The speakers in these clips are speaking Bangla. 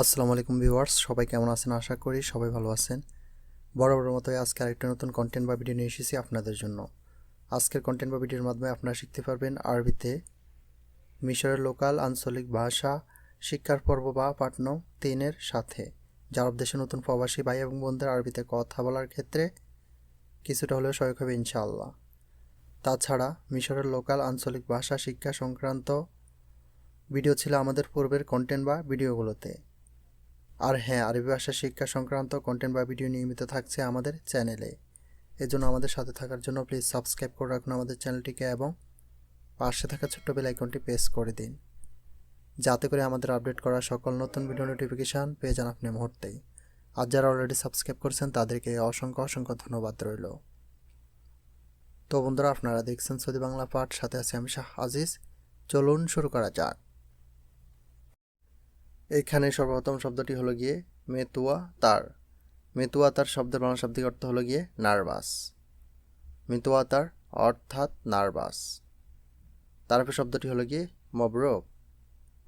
আসসালামু আলাইকুম ভিউয়ার্স, সবাই কেমন আছেন? আশা করি সবাই ভালো আছেন। বড় বড় মতোই আজকে আরেকটা নতুন কন্টেন্ট বা ভিডিও নিয়ে এসেছি আপনাদের জন্য। আজকের কন্টেন্ট বা ভিডিওর মাধ্যমে আপনারা শিখতে পারবেন আরবিতে মিশরের লোকাল আঞ্চলিক ভাষা, শিক্ষার পর্ব বা পাঠন তিনের সাথে। জারব দেশে নতুন প্রবাসী ভাই এবং বোনদের আরবিতে কথা বলার ক্ষেত্রে কিছুটা হলেও সহায়ক হবে ইনশাআল্লাহ। তাছাড়া মিশরের লোকাল আঞ্চলিক ভাষা, শিক্ষা সংক্রান্ত ভিডিও ছিল আমাদের পূর্বের কন্টেন্ট বা ভিডিওগুলোতে আর হ্যাঁ আরবি ভাষা শিক্ষা সংক্রান্ত কন্টেন্ট বা ভিডিও নিয়মিত থাকছে আমাদের চ্যানেলে এজন্য আমাদের সাথে থাকার জন্য প্লিজ সাবস্ক্রাইব করে রাখুন আমাদের চ্যানেলটিকে এবং পাশে থাকা ছোট্ট বেল আইকনটি প্রেস করে দিন। যাতে করে আমাদের আপডেট করা সকল নতুন ভিডিও নোটিফিকেশান পেয়ে যান আপনি মুহূর্তেই। আর যারা অলরেডি সাবস্ক্রাইব করেছেন, তাদেরকে অসংখ্য অসংখ্য ধন্যবাদ রইল। তো বন্ধুরা, আপনারা দেখছেন সৌদি বাংলা পাঠ, সাথে আছে আমি শাহ আজিজ। চলুন শুরু করা যাক। এখানে সর্বপ্রথম শব্দটি হলো গিয়ে মেতুয়া, তার। মেতুয়া, তার শব্দের বাংলা শাব্দিক অর্থ হলো গিয়ে নার্ভাস। মেতুয়া, তার অর্থাৎ নার্ভাস। তারপর শব্দটি হলো গিয়ে মবরুক।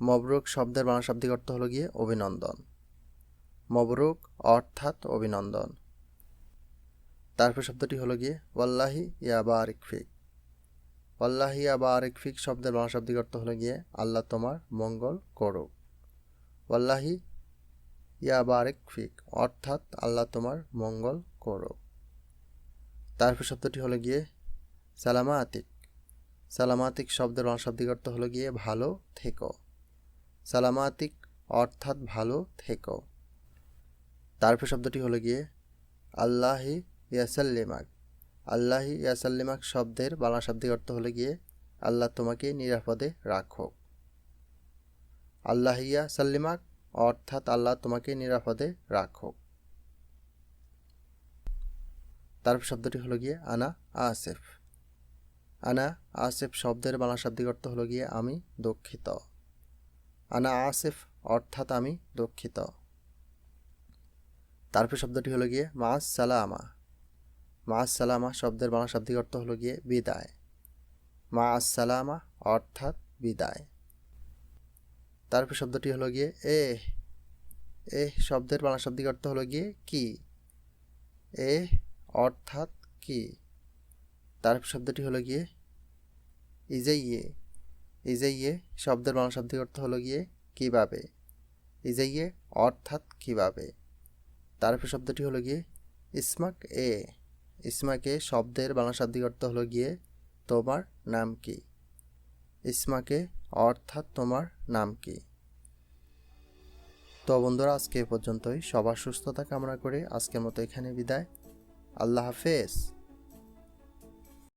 মবরুক শব্দের বাংলা শাব্দিক অর্থ হলো গিয়ে অভিনন্দন। মবরুক অর্থাৎ অভিনন্দন। তারপর শব্দটি হলো গিয়ে ওয়াল্লাহি ইয়াবা আরিক ফিক। ওয়াল্লাহি ইয়াবা আরিক ফিক শব্দের বাংলা শাব্দিক অর্থ হলো গিয়ে আল্লাহ তোমার মঙ্গল করুক। ওয়াল্লাহি ইয়া বারেক ফিক, অর্থাৎ আল্লাহ তোমার মঙ্গল করো। তারপর শব্দটি হলো গিয়ে সালামা আতিক সালামাতিক শব্দের অনশাব্দিক অর্থ হলো গিয়ে ভালো থেকো। সালামাতিক অর্থাৎ ভালো থেকো। তারপর শব্দটি হলো গিয়ে আল্লাহি ইয়াসাল্লিমাক। আল্লাহি ইয়াসাল্লিমাক শব্দের বাংলা শাব্দিক অর্থ হলো গিয়ে আল্লাহ তোমাকে নিরাপদে রাখো আল্লাহিয়া সাল্লিমাক, অর্থাৎ আল্লাহ তোমাকে নিরাপদে রাখো তারপর শব্দটি হলো গিয়ে আনা আসেফ। আনা আসেফ শব্দের বাংলা শাব্দিক অর্থ হলো গিয়ে আমি দুঃখিত। আনা আসেফ অর্থাৎ আমি দুঃখিত। তারপর শব্দটি হলো গিয়ে মাস সালামা মাস সালামা শব্দের বাংলা শাব্দিক অর্থ হলো গিয়ে বিদায়। মা সালামা অর্থাৎ বিদায়। তারপর শব্দটি হলো গিয়ে, এ এ, শব্দের বাংলা শব্দিক অর্থ হলো গিয়ে কি? এ, অর্থাৎ কি? তারপর শব্দটি হলো গিয়ে, ইজেইয়ে ইজেইয়ে, শব্দের বাংলা শব্দিক অর্থ হলো গিয়ে কীভাবে? ইজেইয়ে, অর্থাৎ কীভাবে? তারপর শব্দটি হলো গিয়ে, ইসমাক, এ, ইসমাকে শব্দের বাংলা শাব্দিক অর্থ হলো গিয়ে তোমার নাম কি? ইসমাকে, অর্থাৎ তোমার নাম কি? তো বন্ধুরা, আজকে এ পর্যন্তই। সবার সুস্থতা কামনা করে আজকের মতো এখানে বিদায়। আল্লাহ হাফেজ।